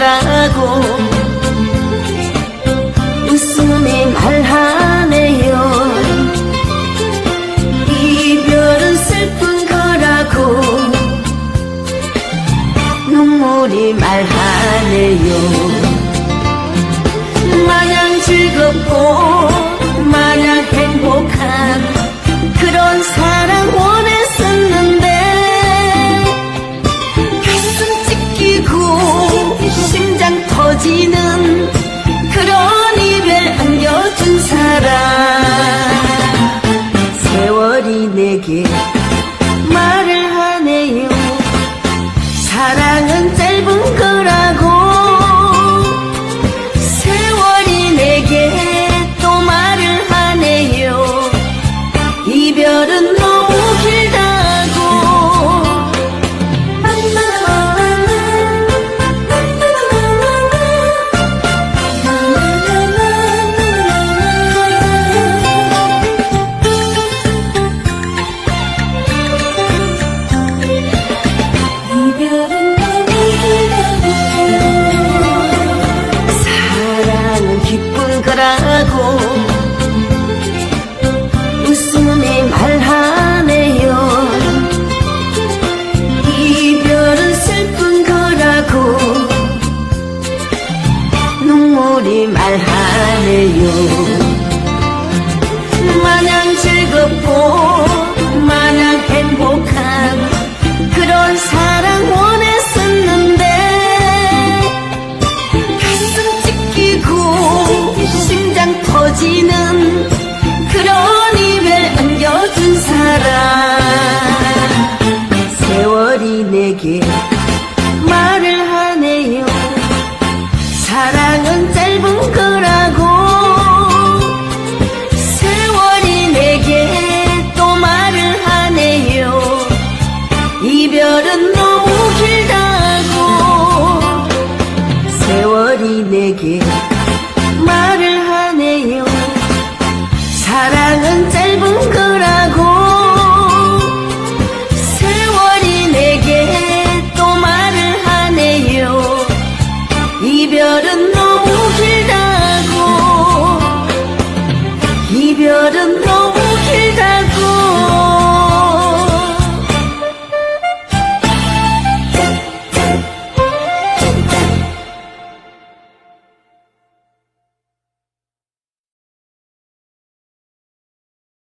사랑하고 웃음이 말하네요. 이별은 슬픈 거라고 눈물이 말하네요. 마냥 즐겁고 마냥 행복한 그런 사랑 记得 하고 웃음이 말하네요. 이별은 슬픈 거라고 눈물이 말하네요. 나에게 말을 하네요. 사랑은 짧은 거라고 세월이 내게 또 말을 하네요. 이별은 너무 길다고 세월이 내게 말을 하네요. 사랑은 짧은 you're the